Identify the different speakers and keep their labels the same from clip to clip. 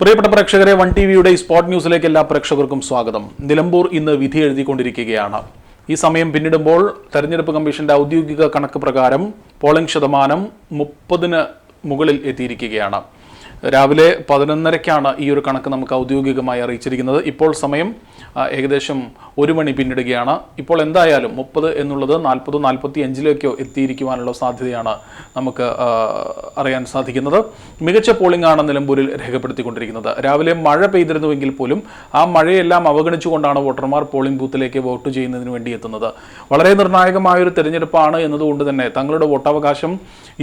Speaker 1: പ്രിയപ്പെട്ട പ്രേക്ഷകരെ one T വിയുടെ സ്പോട്ട് ന്യൂസിലേക്ക് എല്ലാ പ്രേക്ഷകർക്കും സ്വാഗതം. നിലമ്പൂർ ഇന്ന് വിധി എഴുതിക്കൊണ്ടിരിക്കുകയാണ്. ഈ സമയം പിന്നിടുമ്പോൾ തെരഞ്ഞെടുപ്പ് കമ്മീഷന്റെ ഔദ്യോഗിക കണക്ക് പ്രകാരം പോളിംഗ് ശതമാനം മുപ്പതിന് മുകളിൽ എത്തിയിരിക്കുകയാണ്. രാവിലെ പതിനൊന്നരയ്ക്കാണ് ഈ ഒരു കണക്ക് നമുക്ക് ഔദ്യോഗികമായി അറിയിച്ചിരിക്കുന്നത്. ഇപ്പോൾ സമയം ഏകദേശം ഒരു മണി പിന്നിടുകയാണ്. ഇപ്പോൾ എന്തായാലും മുപ്പത് എന്നുള്ളത് നാൽപ്പത് നാൽപ്പത്തി അഞ്ചിലേക്കോ എത്തിയിരിക്കുവാനുള്ള സാധ്യതയാണ് നമുക്ക് അറിയാൻ സാധിക്കുന്നത്. മികച്ച പോളിംഗ് ആണ് നിലമ്പൂരിൽ രേഖപ്പെടുത്തിക്കൊണ്ടിരിക്കുന്നത്. രാവിലെ മഴ പെയ്തിരുന്നുവെങ്കിൽ പോലും ആ മഴയെല്ലാം അവഗണിച്ചുകൊണ്ടാണ് വോട്ടർമാർ പോളിംഗ് ബൂത്തിലേക്ക് വോട്ട് ചെയ്യുന്നതിന് വേണ്ടി എത്തുന്നത്. വളരെ നിർണായകമായ ഒരു തെരഞ്ഞെടുപ്പാണ് എന്നതുകൊണ്ട് തന്നെ തങ്ങളുടെ വോട്ടവകാശം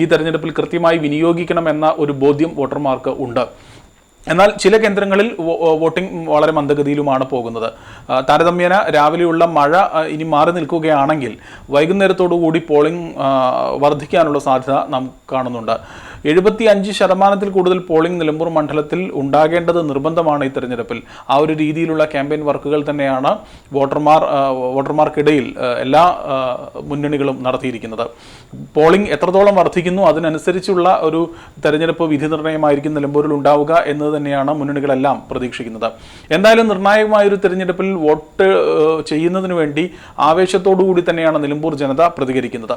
Speaker 1: ഈ തെരഞ്ഞെടുപ്പിൽ കൃത്യമായി വിനിയോഗിക്കണമെന്ന ഒരു ബോധ്യം വോട്ടർമാർക്ക് ഉണ്ട്. എന്നാൽ ചില കേന്ദ്രങ്ങളിൽ വോട്ടിംഗ് വളരെ മന്ദഗതിയിലുമാണ് പോകുന്നത്. താരതമ്യേന രാവിലെയുള്ള മഴ ഇനി മാറി നിൽക്കുകയാണെങ്കിൽ വൈകുന്നേരത്തോടു കൂടി പോളിംഗ് വർദ്ധിക്കാനുള്ള സാധ്യത നാം കാണുന്നുണ്ട്. എഴുപത്തി അഞ്ച് ശതമാനത്തിൽ കൂടുതൽ പോളിംഗ് നിലമ്പൂർ മണ്ഡലത്തിൽ ഉണ്ടാകേണ്ടത് നിർബന്ധമാണ് ഈ തെരഞ്ഞെടുപ്പിൽ. ആ ഒരു രീതിയിലുള്ള ക്യാമ്പയിൻ വർക്കുകൾ തന്നെയാണ് വോട്ടർമാർ വോട്ടർമാർക്കിടയിൽ എല്ലാ മുന്നണികളും നടത്തിയിരിക്കുന്നത്. പോളിംഗ് എത്രത്തോളം വർദ്ധിക്കുന്നു അതിനനുസരിച്ചുള്ള ഒരു തെരഞ്ഞെടുപ്പ് വിധി നിർണയമായിരിക്കും നിലമ്പൂരിൽ ഉണ്ടാവുക എന്നത് തന്നെയാണ് മുന്നണികളെല്ലാം പ്രതീക്ഷിക്കുന്നത്. എന്തായാലും നിർണായകമായ ഒരു തെരഞ്ഞെടുപ്പിൽ വോട്ട് ചെയ്യുന്നതിന് വേണ്ടി ആവേശത്തോടുകൂടി തന്നെയാണ് നിലമ്പൂർ ജനത പ്രതികരിക്കുന്നത്.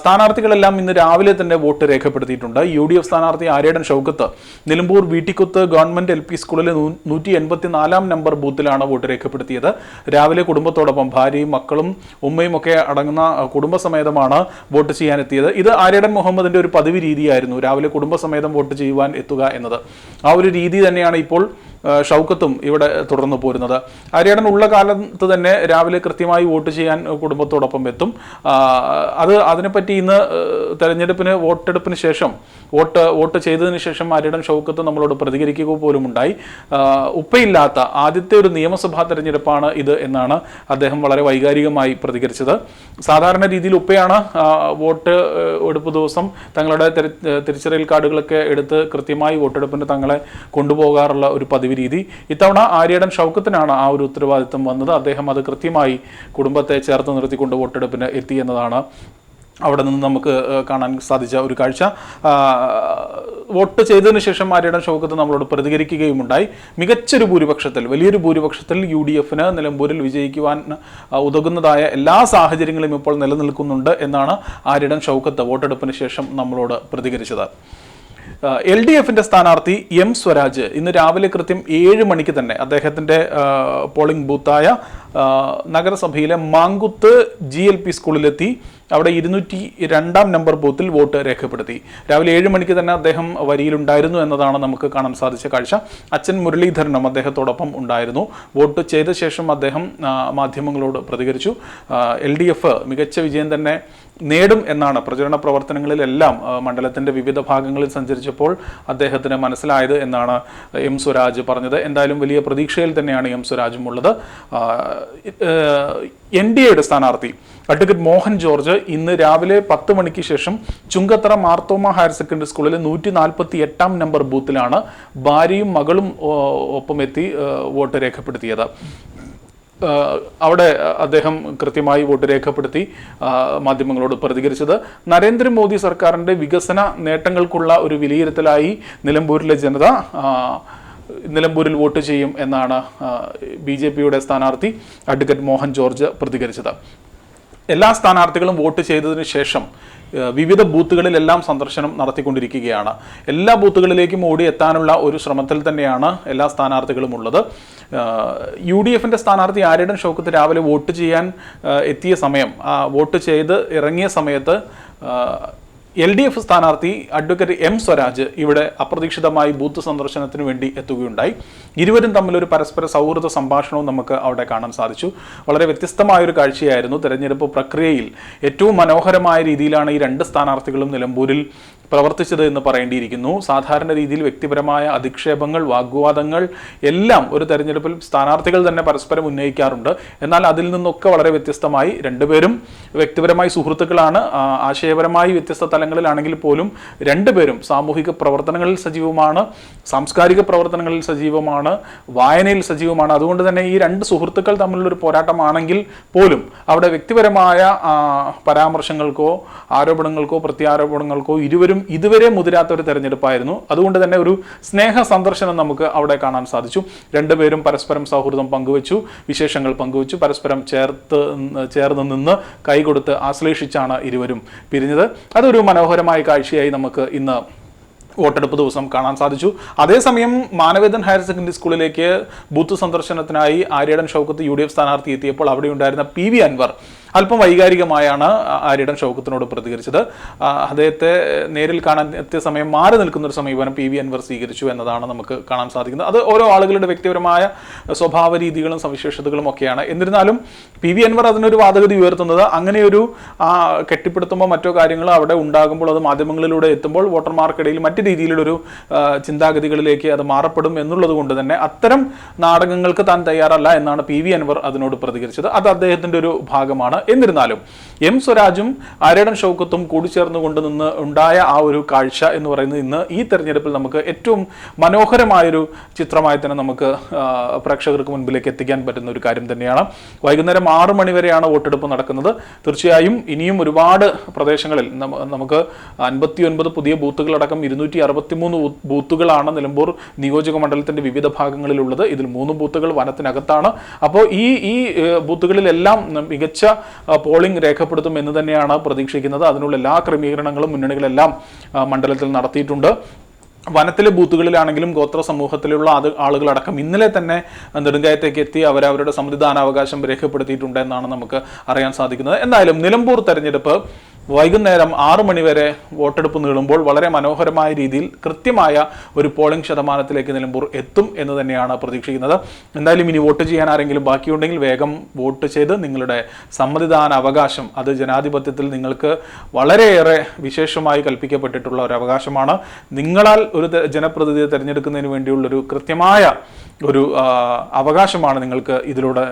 Speaker 1: സ്ഥാനാർത്ഥികളെല്ലാം ഇന്ന് രാവിലെ തന്നെ വോട്ട് രേഖപ്പെടുത്തിയിട്ടുണ്ട്. യു ഡി എഫ് സ്ഥാനാർത്ഥി Aryadan Shoukath Nilambur Veettikuthu government L P സ്കൂളിലെ നൂറ്റി എൺപത്തിനാലാം നമ്പർ ബൂത്തിലാണ് വോട്ട് രേഖപ്പെടുത്തിയത്. രാവിലെ കുടുംബത്തോടൊപ്പം ഭാര്യയും മക്കളും ഉമ്മയും ഒക്കെ അടങ്ങുന്ന കുടുംബസമേതമാണ് വോട്ട് ചെയ്യാനെത്തിയത്. ഇത് ആര്യടൻ മുഹമ്മദിന്റെ ഒരു പതിവ് രീതിയായിരുന്നു രാവിലെ കുടുംബസമേതം വോട്ട് ചെയ്യുവാൻ എത്തുക എന്നത്. ആ ഒരു രീതി തന്നെയാണ് ഇപ്പോൾ ഷൗക്കത്തും ഇവിടെ തുടർന്നു പോരുന്നത്. ആര്യാടൻ ഉള്ള കാലത്ത് തന്നെ രാവിലെ കൃത്യമായി വോട്ട് ചെയ്യാൻ കുടുംബത്തോടൊപ്പം എത്തും. അത് അതിനെപ്പറ്റി ഇന്ന് തെരഞ്ഞെടുപ്പിന് വോട്ടെടുപ്പിന് ശേഷം വോട്ട് വോട്ട് ചെയ്തതിന് ശേഷം ആര്യടൻ ഷൗക്കത്ത് നമ്മളോട് പ്രതികരിക്കുക പോലും ഉണ്ടായി. ഉപ്പയില്ലാത്ത ആദ്യത്തെ ഒരു നിയമസഭാ തെരഞ്ഞെടുപ്പാണ് ഇത് എന്നാണ് അദ്ദേഹം വളരെ വൈകാരികമായി പ്രതികരിച്ചത്. സാധാരണ രീതിയിൽ ഉപ്പയാണ് വോട്ട് എടുപ്പ് ദിവസം തങ്ങളുടെ തിരിച്ചറിയൽ കാർഡുകളൊക്കെ എടുത്ത് കൃത്യമായി വോട്ടെടുപ്പിന് തങ്ങളെ കൊണ്ടുപോകാറുള്ള ഒരു പതിവ് രീതി. ഇത്തവണ ആര്യടൻ ഷൗക്കത്തിനാണ് ആ ഒരു ഉത്തരവാദിത്തം വന്നത്. അദ്ദേഹം അത് കൃത്യമായി കുടുംബത്തെ ചേർത്ത് നിർത്തിക്കൊണ്ട് വോട്ടെടുപ്പിന് എത്തി എന്നതാണ് അവിടെ നിന്ന് നമുക്ക് കാണാൻ സാധിച്ച ഒരു കാഴ്ച. വോട്ട് ചെയ്തതിനു ശേഷം ആര്യടൻ ഷൗക്കത്ത് നമ്മളോട് പ്രതികരിക്കുകയും പ്രതികരിക്കുകയുമുണ്ടായി. മികച്ചൊരു ഭൂരിപക്ഷത്തിൽ വലിയൊരു ഭൂരിപക്ഷത്തിൽ യു ഡി എഫിന് നിലമ്പൂരിൽ വിജയിക്കുവാൻ ഉതകുന്നതായ എല്ലാ സാഹചര്യങ്ങളും ഇപ്പോൾ നിലനിൽക്കുന്നുണ്ട് എന്നാണ് ആര്യടൻ ഷൗക്കത്ത് വോട്ടെടുപ്പിന് ശേഷം നമ്മളോട് പ്രതികരിച്ചത്. എൽ ഡി എഫിന്റെ സ്ഥാനാർത്ഥി എം സ്വരാജ് ഇന്ന് രാവിലെ കൃത്യം ഏഴ് മണിക്ക് തന്നെ അദ്ദേഹത്തിന്റെ പോളിംഗ് ബൂത്തായ നഗരസഭയിലെ മാങ്കുത്ത് ജി എൽ പി സ്കൂളിലെത്തി. അവിടെ ഇരുന്നൂറ്റി രണ്ടാം നമ്പർ ബൂത്തിൽ വോട്ട് രേഖപ്പെടുത്തി. രാവിലെ ഏഴ് മണിക്ക് തന്നെ അദ്ദേഹം വരിയിലുണ്ടായിരുന്നു എന്നതാണ് നമുക്ക് കാണാൻ സാധിച്ച കാഴ്ച. അച്ഛൻ മുരളീധരനും അദ്ദേഹത്തോടൊപ്പം ഉണ്ടായിരുന്നു. വോട്ട് ചെയ്ത ശേഷം അദ്ദേഹം മാധ്യമങ്ങളോട് പ്രതികരിച്ചു. എൽ ഡി എഫ് മികച്ച വിജയം തന്നെ നേടും എന്നാണ് പ്രചരണ പ്രവർത്തനങ്ങളിലെല്ലാം മണ്ഡലത്തിന്റെ വിവിധ ഭാഗങ്ങളിൽ സഞ്ചരിച്ചപ്പോൾ അദ്ദേഹത്തിന് മനസ്സിലായത് എന്നാണ് എം സ്വരാജ് പറഞ്ഞത്. എന്തായാലും വലിയ പ്രതീക്ഷയിൽ തന്നെയാണ് എം സ്വരാജും ഉള്ളത്. എൻ ഡി എയുടെ സ്ഥാനാർത്ഥി അഡ്വക്കേറ്റ് മോഹൻ ജോർജ് ഇന്ന് രാവിലെ പത്ത് മണിക്ക് ശേഷം ചുങ്കത്തറ മാർത്തോമ ഹയർ സെക്കൻഡറി സ്കൂളിലെ നൂറ്റി നാൽപ്പത്തി എട്ടാം നമ്പർ ബൂത്തിലാണ് ഭാര്യയും മകളും ഒപ്പമെത്തി വോട്ട് രേഖപ്പെടുത്തിയത്. അവിടെ അദ്ദേഹം കൃത്യമായി വോട്ട് രേഖപ്പെടുത്തി മാധ്യമങ്ങളോട് പ്രതികരിച്ചത്. നരേന്ദ്രമോദി സർക്കാരിന്റെ വികസന നേട്ടങ്ങൾക്കുള്ള ഒരു വിലയിരുത്തലായി നിലമ്പൂരിലെ ജനത നിലമ്പൂരിൽ വോട്ട് ചെയ്യും എന്നാണ് ബി ജെ പിയുടെ സ്ഥാനാർത്ഥി അഡ്വക്കേറ്റ് മോഹൻ ജോർജ് പ്രതികരിച്ചത്. എല്ലാ സ്ഥാനാർത്ഥികളും വോട്ട് ചെയ്തതിനു ശേഷം വിവിധ ബൂത്തുകളിലെല്ലാം സന്ദർശനം നടത്തിക്കൊണ്ടിരിക്കുകയാണ്. എല്ലാ ബൂത്തുകളിലേക്കും ഓടി എത്താനുള്ള ഒരു ശ്രമത്തിൽ തന്നെയാണ് എല്ലാ സ്ഥാനാർത്ഥികളും ഉള്ളത്. യു ഡി എഫിന്റെ സ്ഥാനാർത്ഥി ആര്യടൻ ഷൗക്കത്ത് രാവിലെ വോട്ട് ചെയ്യാൻ എത്തിയ സമയം വോട്ട് ചെയ്ത് ഇറങ്ങിയ സമയത്ത് എൽ ഡി എഫ് സ്ഥാനാർത്ഥി അഡ്വക്കേറ്റ് എം സ്വരാജ് ഇവിടെ അപ്രതീക്ഷിതമായി ബൂത്ത് സന്ദർശനത്തിന് വേണ്ടി എത്തുകയുണ്ടായി. ഇരുവരും തമ്മിലൊരു പരസ്പര സൗഹൃദ സംഭാഷണവും നമുക്ക് അവിടെ കാണാൻ സാധിച്ചു. വളരെ വ്യത്യസ്തമായ ഒരു കാഴ്ചയായിരുന്നു തെരഞ്ഞെടുപ്പ് പ്രക്രിയയിൽ. ഏറ്റവും മനോഹരമായ രീതിയിലാണ് ഈ രണ്ട് സ്ഥാനാർത്ഥികളും നിലമ്പൂരിൽ പ്രവർത്തിച്ചത് എന്ന് പറയേണ്ടിയിരിക്കുന്നു. സാധാരണ രീതിയിൽ വ്യക്തിപരമായ അധിക്ഷേപങ്ങൾ വാഗ്വാദങ്ങൾ എല്ലാം ഒരു തെരഞ്ഞെടുപ്പിൽ സ്ഥാനാർത്ഥികൾ തന്നെ പരസ്പരം ഉന്നയിക്കാറുണ്ട്. എന്നാൽ അതിൽ നിന്നൊക്കെ വളരെ വ്യത്യസ്തമായി രണ്ടുപേരും വ്യക്തിപരമായി സുഹൃത്തുക്കളാണ്. ആശയപരമായി വ്യത്യസ്ത തലങ്ങളിലാണെങ്കിൽ പോലും രണ്ടുപേരും സാമൂഹിക പ്രവർത്തനങ്ങളിൽ സജീവമാണ് സാംസ്കാരിക പ്രവർത്തനങ്ങളിൽ സജീവമാണ് വായനയിൽ സജീവമാണ്. അതുകൊണ്ട് തന്നെ ഈ രണ്ട് സുഹൃത്തുക്കൾ തമ്മിലുള്ളൊരു പോരാട്ടമാണെങ്കിൽ പോലും അവിടെ വ്യക്തിപരമായ പരാമർശങ്ങൾക്കോ ആരോപണങ്ങൾക്കോ പ്രത്യാരോപണങ്ങൾക്കോ ഇരുവരും ഇതുവരെ മുതിരാത്ത ഒരു തെരഞ്ഞെടുപ്പായിരുന്നു. അതുകൊണ്ട് തന്നെ ഒരു സ്നേഹ സന്ദർശനം നമുക്ക് അവിടെ കാണാൻ സാധിച്ചു. രണ്ടുപേരും പരസ്പരം സൗഹൃദം പങ്കുവച്ചു വിശേഷങ്ങൾ പങ്കുവച്ചു പരസ്പരം ചേർത്ത് ന്ന് ചേർന്ന് നിന്ന് കൈകൊടുത്ത് ആശ്ലേഷിച്ചാണ് ഇരുവരും പിരിഞ്ഞത്. അതൊരു മനോഹരമായ കാഴ്ചയായി നമുക്ക് ഇന്ന് വോട്ടെടുപ്പ് ദിവസം കാണാൻ സാധിച്ചു. അതേസമയം മാനവേദൻ ഹയർ സെക്കൻഡറി സ്കൂളിലേക്ക് ബൂത്ത് സന്ദർശനത്തിനായി Aryadan Shoukath U D F സ്ഥാനാർത്ഥി എത്തിയപ്പോൾ അവിടെ ഉണ്ടായിരുന്ന പി വി അൻവർ അല്പം വൈകാരികമായാണ് ആര്യടൻ ഷൗക്കത്തിനോട് പ്രതികരിച്ചത്. അദ്ദേഹത്തെ നേരിൽ കാണാൻ എത്തിയ സമയം മാറി നിൽക്കുന്ന ഒരു സമീപനം പി വി അൻവർ സ്വീകരിച്ചു എന്നതാണ് നമുക്ക് കാണാൻ സാധിക്കുന്നത്. അത് ഓരോ ആളുകളുടെ വ്യക്തിപരമായ സ്വഭാവ രീതികളും സവിശേഷതകളും ഒക്കെയാണ്. എന്നിരുന്നാലും പി വി അൻവർ അതിനൊരു വാദഗതി ഉയർത്തുന്നത് അങ്ങനെയൊരു കെട്ടിപ്പടുത്തുമ്പോൾ മറ്റോ കാര്യങ്ങളോ അവിടെ ഉണ്ടാകുമ്പോൾ അത് മാധ്യമങ്ങളിലൂടെ എത്തുമ്പോൾ വോട്ടർമാർക്കിടയിൽ മറ്റു രീതിയിലൊരു ആ, ചിന്താഗതികളിലേക്ക് അത് മാറപ്പെടും എന്നുള്ളത് കൊണ്ട് തന്നെ അത്തരം നാടകങ്ങൾക്ക് താൻ തയ്യാറല്ല എന്നാണ് പി വി അൻവർ അതിനോട് പ്രതികരിച്ചത്. അത് അദ്ദേഹത്തിന്റെ ഒരു ഭാഗമാണ്. എന്നിരുന്നാലും എം സ്വരാജും അരടൻ ഷൗക്കത്തും കൂടിച്ചേർന്ന് നിന്ന് ഉണ്ടായ ആ ഒരു കാഴ്ച എന്ന് പറയുന്നത് ഇന്ന് ഈ തെരഞ്ഞെടുപ്പിൽ നമുക്ക് ഏറ്റവും മനോഹരമായൊരു ചിത്രമായി തന്നെ നമുക്ക് പ്രേക്ഷകർക്ക് മുൻപിലേക്ക് എത്തിക്കാൻ പറ്റുന്ന ഒരു കാര്യം തന്നെയാണ്. വൈകുന്നേരം ആറ് മണി വരെയാണ് വോട്ടെടുപ്പ് നടക്കുന്നത്. തീർച്ചയായും ഇനിയും ഒരുപാട് പ്രദേശങ്ങളിൽ നമുക്ക് അൻപത്തി ഒൻപത് പുതിയ ബൂത്തുകളടക്കം ഇരുന്നൂറ്റി അറുപത്തിമൂന്ന് ബൂത്തുകളാണ് നിലമ്പൂർ നിയോജക മണ്ഡലത്തിന്റെ വിവിധ ഭാഗങ്ങളിലുള്ളത്. ഇതിൽ മൂന്ന് ബൂത്തുകൾ വനത്തിനകത്താണ്. അപ്പോൾ ഈ ഈ ബൂത്തുകളിലെല്ലാം മികച്ച പോളിംഗ് രേഖപ്പെടുത്തും എന്ന് തന്നെയാണ് പ്രതീക്ഷിക്കുന്നത്. അതിനുള്ള എല്ലാ ക്രമീകരണങ്ങളും മുന്നണികളെല്ലാം മണ്ഡലത്തിൽ നടത്തിയിട്ടുണ്ട്. വനത്തിലെ ബൂത്തുകളിലാണെങ്കിലും ഗോത്ര സമൂഹത്തിലുള്ള അത് ആളുകളടക്കം ഇന്നലെ തന്നെ നെടുങ്കായത്തേക്ക് എത്തി അവർ അവരുടെ സമ്മതിദാനാവകാശം രേഖപ്പെടുത്തിയിട്ടുണ്ട് എന്നാണ് നമുക്ക് അറിയാൻ സാധിക്കുന്നത്. എന്തായാലും നിലമ്പൂർ തെരഞ്ഞെടുപ്പ് വൈകുന്നേരം ആറു മണിവരെ വോട്ടെടുപ്പ് നീളുമ്പോൾ വളരെ മനോഹരമായ രീതിയിൽ കൃത്യമായ ഒരു പോളിംഗ് ശതമാനത്തിലേക്ക് നിലമ്പൂർ എത്തും എന്ന് തന്നെയാണ് പ്രതീക്ഷിക്കുന്നത്. എന്തായാലും ഇനി വോട്ട് ചെയ്യാൻ ആരെങ്കിലും ബാക്കിയുണ്ടെങ്കിൽ വേഗം വോട്ട് ചെയ്ത് നിങ്ങളുടെ സമ്മതിദാന അവകാശം അത് ജനാധിപത്യത്തിൽ നിങ്ങൾക്ക് വളരെയേറെ വിശേഷമായി കൽപ്പിക്കപ്പെട്ടിട്ടുള്ള ഒരു അവകാശമാണ്. നിങ്ങളാൽ ഒരു ജനപ്രതിനിധിയെ തിരഞ്ഞെടുക്കുന്നതിന് വേണ്ടിയുള്ളൊരു കൃത്യമായ ഒരു അവകാശമാണ് നിങ്ങൾക്ക് ഇതിലൂടെ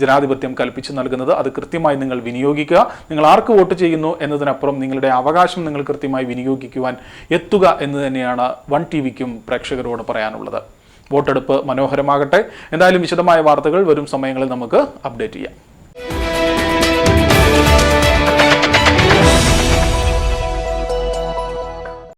Speaker 1: ജനാധിപത്യം കൽപ്പിച്ചു നൽകുന്നത്. അത് കൃത്യമായി നിങ്ങൾ വിനിയോഗിക്കുക. നിങ്ങൾ ആർക്ക് വോട്ട് ചെയ്യുന്നു എന്നതിനപ്പുറം നിങ്ങളുടെ അവകാശം നിങ്ങൾ കൃത്യമായി വിനിയോഗിക്കുവാൻ എത്തുക എന്ന് തന്നെയാണ് വൺ ടി വിക്കും പ്രേക്ഷകരോട് പറയാനുള്ളത്. വോട്ടെടുപ്പ് മനോഹരമാകട്ടെ. എന്തായാലും വിശദമായ വാർത്തകൾ വരും സമയങ്ങളിൽ നമുക്ക് അപ്ഡേറ്റ് ചെയ്യാം.